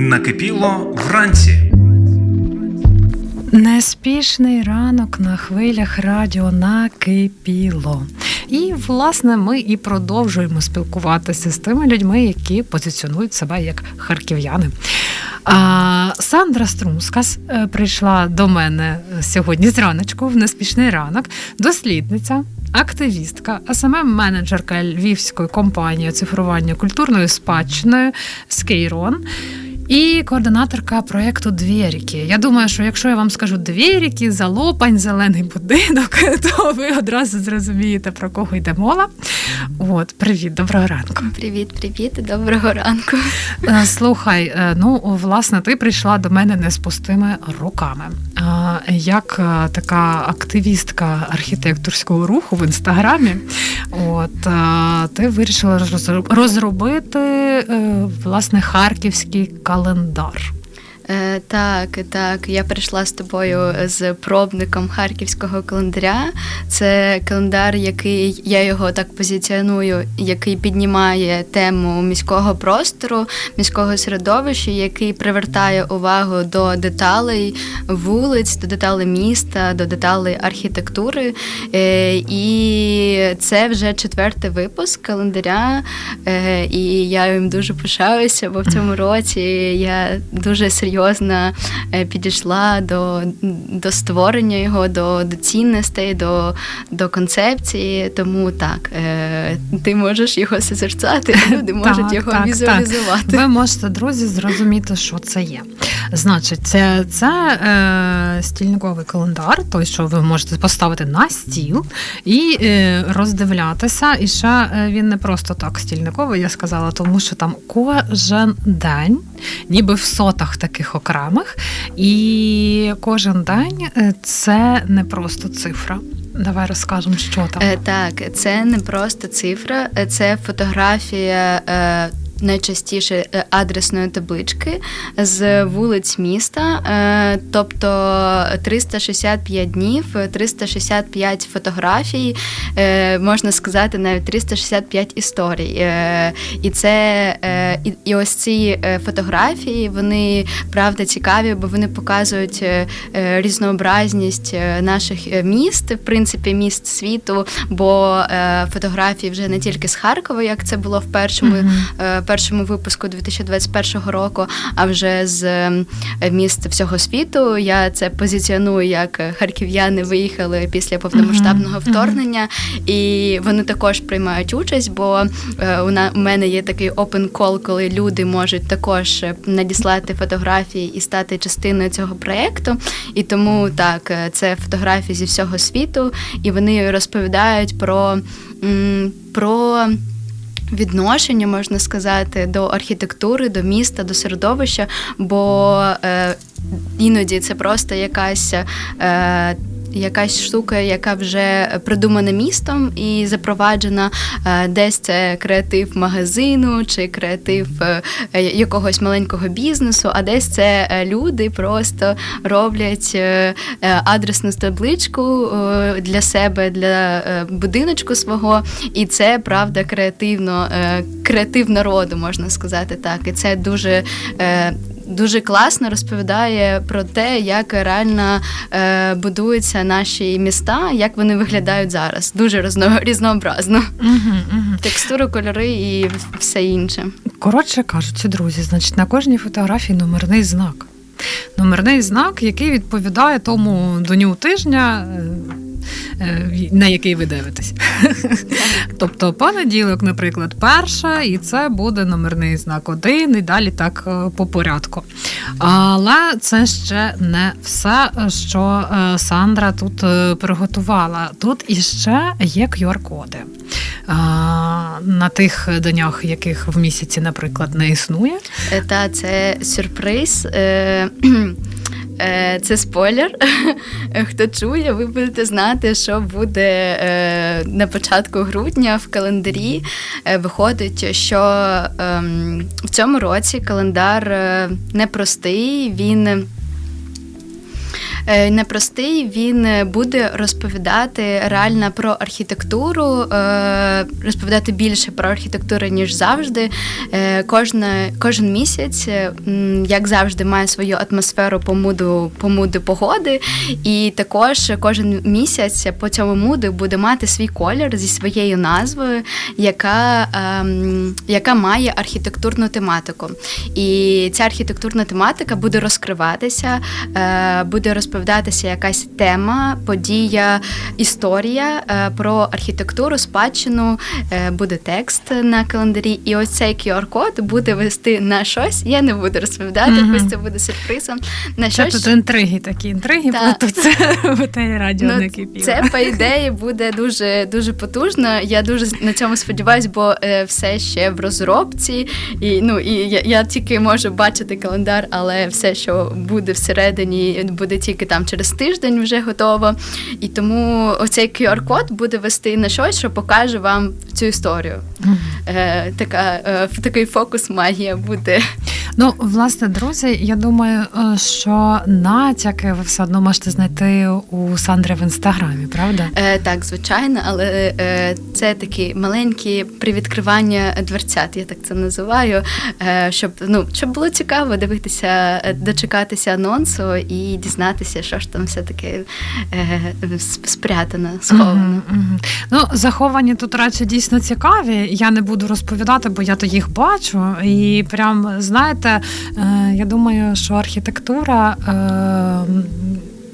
Накипіло вранці. Неспішний ранок на хвилях радіо накипіло. І, власне, ми і продовжуємо спілкуватися з тими людьми, які позиціонують себе як харків'яни. А, Сандра Струмскас е, прийшла до мене сьогодні зраночку в неспішний ранок, дослідниця. Активістка, smm менеджерка львівської компанії оцифрування культурною спадщиною Скейрон і координаторка проєкту Двіріки. Я думаю, що якщо я вам скажу Двіріки, Залопань, зелений будинок, то ви одразу зрозумієте, про кого йде мова. От, привіт, доброго ранку. Привіт, привіт, доброго ранку. Е, Слухай, е, ну власне, ти прийшла до мене не з пустими руками. Як е, така активістка архітекторського руху в інстаграмі, от е, ти вирішила розроб- розробити е, власне харківський календар. Е, так, так. Я прийшла з тобою з пробником харківського календаря. Це календар, який я його так позиціоную, який піднімає тему міського простору, міського середовища, який привертає увагу до деталей вулиць, до деталей міста, до деталей архітектури. Е, і це вже четвертий випуск календаря. Е, і я їм дуже пишаюся, бо в цьому році я дуже серйозно е, підійшла до, до створення його, до, до цінностей, до, до концепції. Тому так, е, ти можеш його созерцати, люди можуть його так, візуалізувати. Ви можете, друзі, зрозуміти, що це є. Значить, це, це е, стільниковий календар, той, що ви можете поставити на стіл і е, роздивлятися. І ще е, він не просто так стільниковий, я сказала, тому що там кожен день, ніби в сотах таких окремих, і кожен день е, це не просто цифра. Давай розкажемо, що там. Е, Так, це не просто цифра, е, це фотографія. Найчастіше е, адресної таблички з вулиць міста, е, тобто 365 днів, е, 365 фотографій, е, можна сказати, навіть 365 історій. І це і, ось ці фотографії, вони правда цікаві, бо вони показують різнообразність наших міст, в принципі, міст світу, бо фотографії вже не тільки з Харкова, як це було в першому, Мгм. е, першому випуску 2021 року, а вже з е, міст всього світу. Я це позиціоную як е, харків'яни виїхали після повномасштабного вторгнення, і вони також приймають участь, бо е, у мене є такий open call, коли люди можуть також е, надіслати фотографії і стати частиною цього проєкту. І тому так, це фотографії зі всього світу, і вони розповідають про, про відношення, можна сказати, до архітектури, до міста, до середовища, бо е, іноді це просто якась. Е, Якась штука, яка вже придумана містом і запроваджена е, десь це креатив магазину чи креатив е, якогось маленького бізнесу, а десь це е, люди просто роблять адресну табличку для себе, для будиночку свого, і це правда креативно, креатив народу, можна сказати так. І це дуже. Дуже класно розповідає про те, як реально е, будуються наші міста, як вони виглядають зараз. Дуже розно, різнообразно. Мгм, мгм. Текстури, кольори і все інше. Коротше кажучи, друзі, значить, на кожній фотографії номерний знак. Номерний знак, який відповідає тому дню тижня, е, на який ви дивитесь. Тобто понеділок, наприклад, перша, і це буде номерний знак один, і далі так е, по порядку. Але це ще не все, що е, Сандра тут е, приготувала. Тут іще є QR-коди. На тих днях, яких в місяці, наприклад, не існує. Е, Та це сюрприз. Е, Це спойлер. Хто чує, ви будете знати, що буде е, на початку грудня в календарі. Е, Виходить, що ем, в цьому році календар непростий, він непростий. Він е, буде розповідати реально про архітектуру, е, розповідати більше про архітектуру, ніж завжди. Е, кожен місяць, е, як завжди, має свою атмосферу по муду, по муду погоди. І також кожен місяць по цьому муду буде мати свій колір зі своєю назвою, яка, ем, яка має архітектурну тематику. І ця архітектурна тематика буде розкриватися, е, буде розповідатися якась тема, подія, історія е, про архітектуру, спадщину, е, буде текст на календарі. І ось цей QR-код буде вести на щось. Я не буду розповідати, Мгм. ось це буде сюрпризом. На Що щось, тут інтриги такі інтриги Та. плетуться в етері радіо Ну, не кипіло. Це по ідеї буде дуже дуже потужно. Я дуже на цьому сподіваюся, бо е, все ще в розробці. І ну і я, я тільки можу бачити календар, але все, що буде всередині, буде тільки там через тиждень вже готово. І тому оцей QR-код буде вести на щось, що покаже вам цю історію. Е, така е, такий фокус магія буде. Ну, власне, друзі, я думаю, е, що натяки ви все одно можете знайти у Сандри в інстаграмі, правда? Е, так, звичайно, але е, це такі маленькі привідкривання дверцят, я так це називаю. Е, щоб ну щоб було цікаво дивитися, дочекатися анонсу і дізнатися, що ж там все таки е, спрятано, сховано. Мгм, мгм. Ну, заховані тут речі дійсно цікаві. Я не буду розповідати, бо я то їх бачу. І прям знаєте, е, я думаю, що архітектура.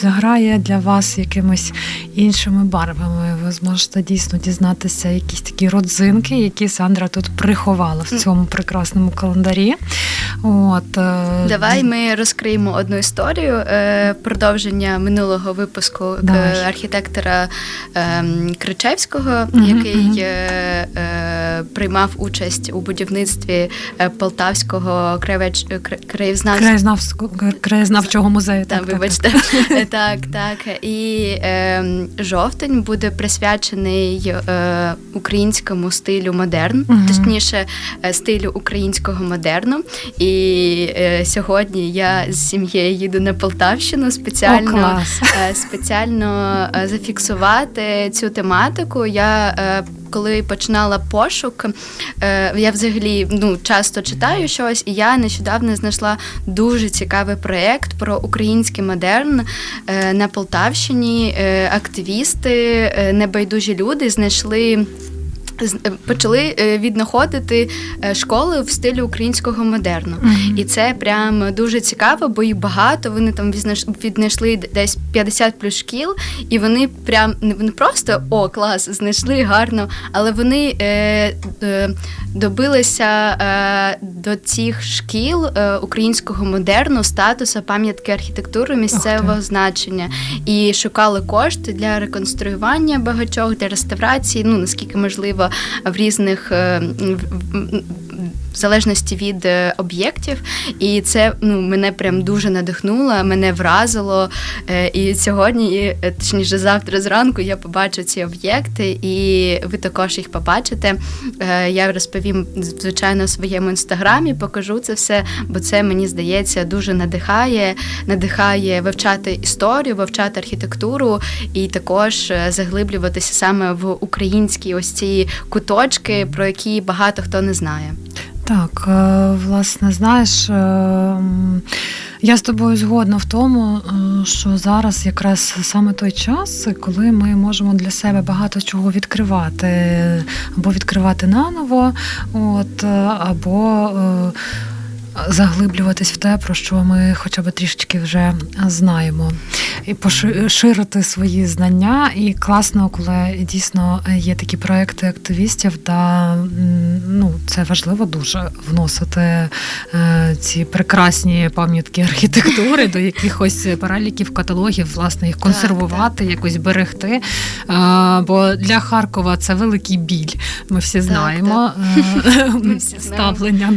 Заграє для вас якимись іншими барвами. Ви зможете дійсно дізнатися якісь такі родзинки, які Сандра тут приховала в цьому прекрасному календарі. От е, Давай ми розкриємо одну історію е, продовження минулого випуску Давай. е, архітектора ем, Кричевського, який приймав участь у будівництві е, Полтавського краєвеч... кра- краєзнавського краєзнавського краєзнавчого музею. Та, так, так, вибачте, так, так. І е, жовтень буде присвячений е, українському стилю модерн, Мгм. точніше, е, стилю українського модерну. І е, сьогодні я з сім'єю їду на Полтавщину О, спеціально. клас. е, Спеціально е, зафіксувати цю тематику. Я е, коли починала пошук, е, я взагалі ну, часто читаю щось, і я нещодавно знайшла дуже цікавий проєкт про український модерн е, на Полтавщині. Е, Активісти, небайдужі люди знайшли. Е, Почали е, віднаходити е, школи в стилі українського модерну. Мгм. І це прям дуже цікаво, бо їх багато. Вони там віднайшли десь 50 плюс шкіл, і вони прям не просто о, клас, знайшли гарно, але вони е, е, добилися е, до цих шкіл е, українського модерну статусу пам'ятки архітектури місцевого Ух значення і шукали кошти для реконструювання багатьох, для реставрації, ну наскільки можливо, в різних. В- залежності від е, об'єктів, і це ну мене прям дуже надихнуло, мене вразило. Е, І сьогодні, е, точніше, завтра зранку я побачу ці об'єкти, і ви також їх побачите. Я розповім звичайно в своєму інстаграмі, покажу це все, бо це мені здається дуже надихає, надихає вивчати історію, вивчати архітектуру і також заглиблюватися саме в українські ось ці куточки, про які багато хто не знає. Так, е, власне, знаєш, е, я з тобою згодна в тому, е, що зараз якраз саме той час, коли ми можемо для себе багато чого відкривати, або відкривати наново, от, або заглиблюватись в те, про що ми хоча б трішечки вже знаємо, і поширити свої знання. І класно, коли дійсно є такі проекти активістів, та ну це важливо дуже вносити е, ці прекрасні пам'ятки архітектури до якихось переліків каталогів, власне, їх консервувати, якось берегти. Е, Бо для Харкова це великий біль. Ми всі знаємо е, Ми всі знаємо. ставлення.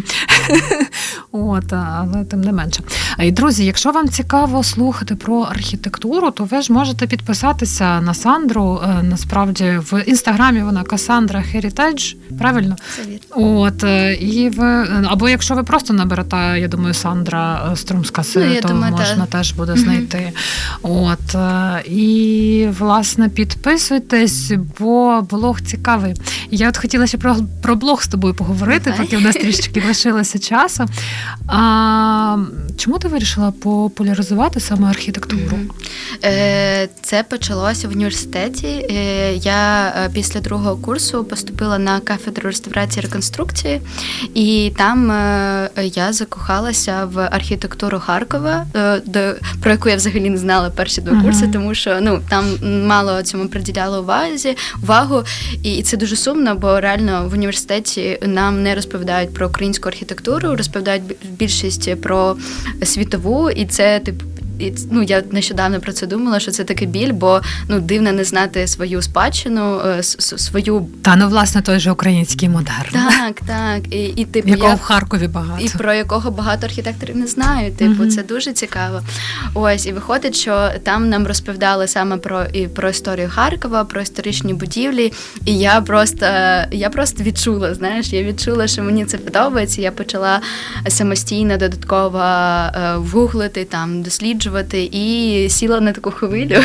От, але тим не менше. І друзі, якщо вам цікаво слухати про архітектуру, то ви ж можете підписатися на Сандру. Е, Насправді в інстаграмі вона Касандра Heritage, правильно? Це. От е, і ви або якщо ви просто наберете, я думаю, Сандра е, Струмська Ну, я то думаю, можна так. теж буде знайти. От е, і власне підписуйтесь, бо блог цікавий. Я от хотіла ще про, про блог з тобою поговорити, Давай. поки в нас трішки лишилося часу. А, чому ти вирішила популяризувати саме архітектуру? Мгм. Е, Це почалося в університеті. Е, Я е, після другого курсу поступила на кафедру реставрації і реконструкції, і там я закохалася в архітектуру Харкова, про яку я взагалі не знала перші два курси, тому що ну там мало цьому приділяли увазі увагу. І це дуже сумно, бо реально в університеті нам не розповідають про українську архітектуру, розповідають бі- більшість про світову, і це типу. І ну я нещодавно про це думала, що це такий біль, бо ну дивно не знати свою спадщину, е, свою Та ну власне той же український модерн, так, так. І, і типу якого я в Харкові багато. і про якого багато архітекторів не знають. Типу, Мгм. це дуже цікаво. Ось і виходить, що там нам розповідали саме про і про історію Харкова, про історичні будівлі. І я просто я просто відчула. Знаєш, я відчула, що мені це подобається. Я почала самостійно додатково е, вгуглити там, досліджувати і сіла на таку хвилю.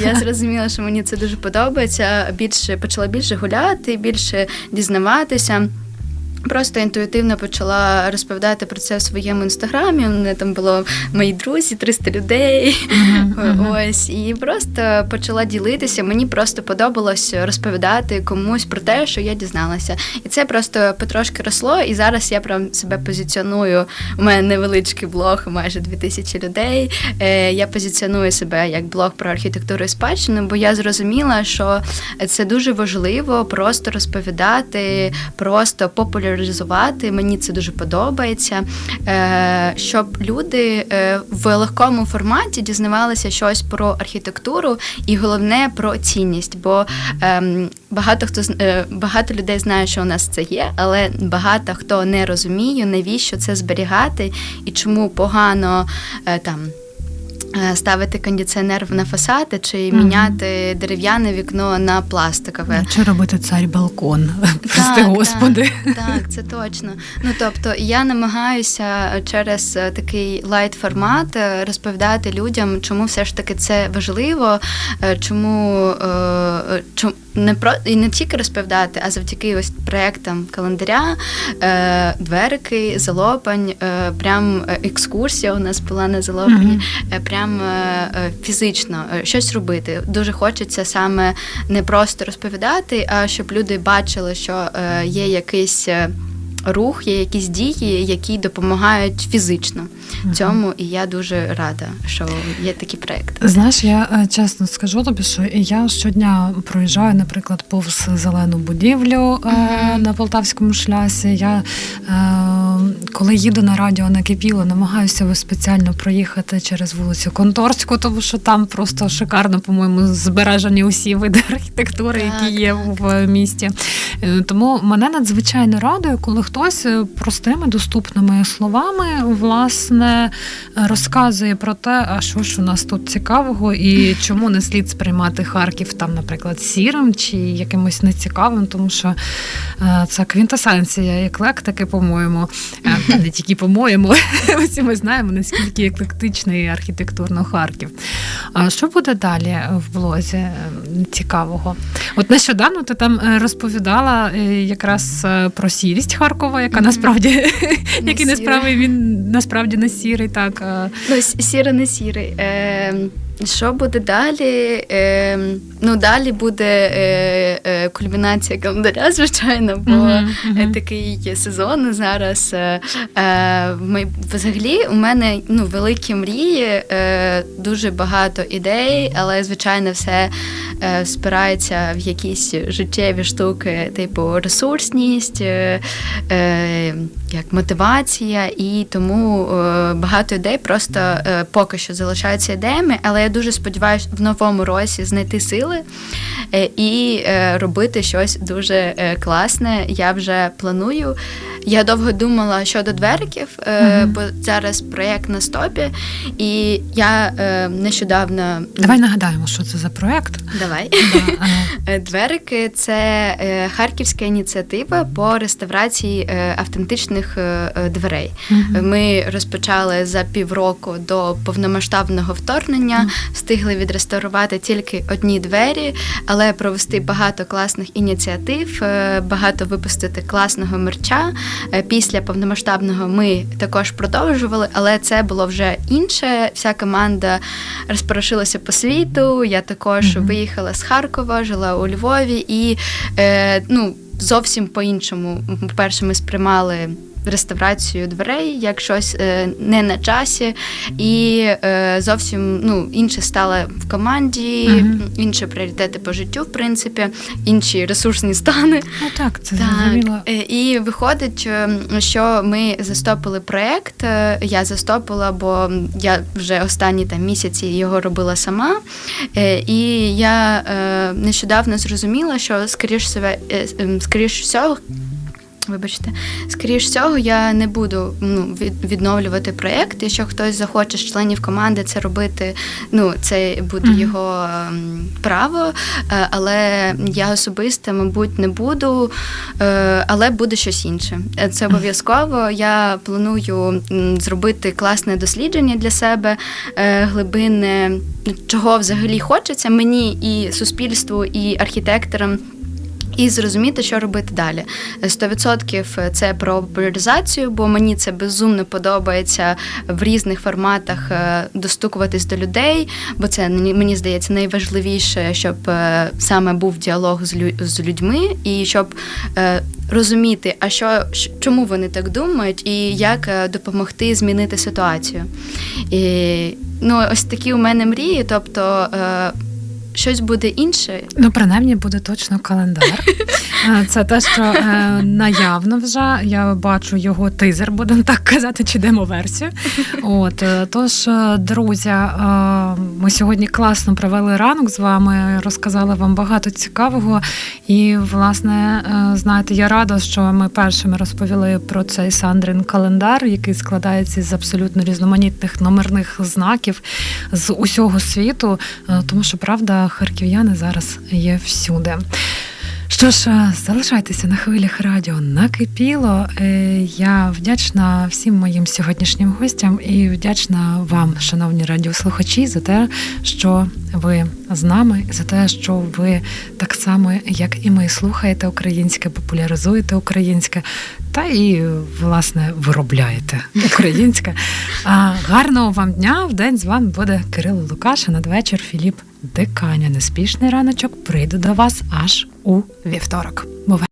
І я зрозуміла, що мені це дуже подобається. Більше почала більше гуляти, більше дізнаватися. Просто інтуїтивно почала розповідати про це в своєму інстаграмі. У мене там було мої друзі, 300 людей. Мгм, мгм. Ось і просто почала ділитися. Мені просто подобалось розповідати комусь про те, що я дізналася. І це просто потрошки росло. І зараз я прям себе позиціоную. У мене невеличкий блог, майже 2000 людей. Е, Я позиціоную себе як блог про архітектуру і спадщину, бо я зрозуміла, що це дуже важливо просто розповідати, просто популяризувати. Мені це дуже подобається, е, щоб люди е, в легкому форматі дізнавалися щось про архітектуру і головне про цінність. Бо ем, багато хто е, багато людей знає, що у нас це є, але багато хто не розуміє, навіщо це зберігати і чому погано там. Е, Ставити кондиціонер на фасади чи Мгм. міняти дерев'яне вікно на пластикове. Чи робити цар балкон? Прости, господи. Так, так, це точно. Ну тобто я намагаюся через е, такий лайт формат е, розповідати людям, чому все ж таки це важливо, чому, чому не про і не тільки розповідати, а завдяки ось проектам календаря, е, дверики, залопань, е, прям е, екскурсія у нас була на залопані, е, прям е, е, фізично щось робити. Дуже хочеться саме не просто розповідати, а щоб люди бачили, що е, є якийсь. Рух, є якісь дії, які допомагають фізично цьому, і я дуже рада, що є такі проекти. Знаєш, я е, чесно скажу тобі, що я щодня проїжджаю, наприклад, повз зелену будівлю Мгм. на полтавському шлясі. Я е, коли їду на радіо накипіло, намагаюся спеціально проїхати через вулицю Конторську, тому що там просто шикарно, по-моєму, збережені усі види архітектури, Так, які є так. в місті. Тому мене надзвичайно радує, коли хтось е, простими доступними словами власне розказує про те, а що ж у нас тут цікавого, і чому не слід сприймати Харків там, наприклад, сірим чи якимось нецікавим, тому що е, це квінтесенція еклектики, по-моєму, Е, не тільки по-моєму, всі ми знаємо наскільки еклектичний архітектурно Харків. А що буде далі в блозі цікавого? От нещодавно ти там розповідала якраз про сірість Харкова, яка Мгм. насправді який насправді він насправді не сірий, так. Ну, с- сіре не сірий. Е, що буде далі? Е, ну, далі буде е, е, кульмінація календаря, звичайно, бо мгм. е, такий сезон зараз. Е, е, ми, взагалі, у мене ну, великі мрії, е, дуже багато ідей, але, звичайно, все е, спирається в якісь життєві штуки, типу ресурсність, е, як мотивація, і тому е, багато ідей просто е, поки що залишаються ідеями, але я дуже сподіваюся в новому році знайти сили е, і е, робити щось дуже е, класне. Я вже планую. Я довго думала щодо двериків, е, бо зараз проєкт на стопі, і я е, нещодавно Давай нагадаємо, що це за проект. давай. Да, е, Е, Дверики це е, харківська ініціатива по реставрації е, автентичних е, е, дверей. мгм. Ми розпочали за півроку до повномасштабного вторгнення, встигли відреставрувати тільки одні двері, але провести багато класних ініціатив, е, багато випустити класного мерча. Е, Після повномасштабного ми також продовжували, але це було вже інше. Вся команда розпорошилася по світу. Я також Мгм. виїхала з Харкова, жила у Львові і е, ну, зовсім по-іншому. По-перше, ми сприймали. Реставрацію дверей як щось е, не на часі, і е, зовсім ну, інше стало в команді, Мгм. інші пріоритети по життю, в принципі, інші ресурсні стани. Ну так, це зрозуміло. е, і виходить, що ми застопили проект. Я застопила, бо я вже останні там місяці його робила сама. І я нещодавно зрозуміла, що скоріш себе, ем, скоріш всього. Вибачте, скоріш всього, я не буду ну, від- відновлювати проєкт. Якщо хтось захоче з членів команди це робити, ну це буде його ем, право. Е, Але я особисто, мабуть, не буду, е, але буде щось інше. Е, Це обов'язково. Я планую зробити класне дослідження для себе, глибинне, чого взагалі хочеться мені і суспільству, і архітекторам. І зрозуміти, що робити далі. 100% це про популяризацію, бо мені це безумно подобається в різних форматах е, достукуватись до людей, бо це мені здається найважливіше, щоб е, саме був діалог з лю- з людьми, і щоб е, розуміти, а що чому вони так думають, і як допомогти змінити ситуацію. І, ну, ось такі у мене мрії, тобто. Щось буде інше, Ну, принаймні буде точно календар. Е, Це те, що е, наявно вже. Я бачу його тизер, будемо так казати, чи демо-версію. От е, тож, друзі, ми сьогодні класно провели ранок з вами, розказали вам багато цікавого. І, власне, знаєте, я рада, що ми першими розповіли про цей Сандрин календар, який складається з абсолютно різноманітних номерних знаків з усього світу, тому що правда, харків'яни зараз є всюди. Що ж, е, залишайтеся на хвилях радіо накипіло. Е, Я вдячна всім моїм сьогоднішнім гостям і вдячна вам, шановні радіослухачі, за те, що ви з нами, за те, що ви так само, як і ми, слухаєте українське, популяризуєте українське та і власне виробляєте українське. А, гарного вам дня! В день з вами буде Кирило Лукаш, а надвечір Філіп Диканя. Неспішний раночок прийду до вас аж у вівторок. Бувай!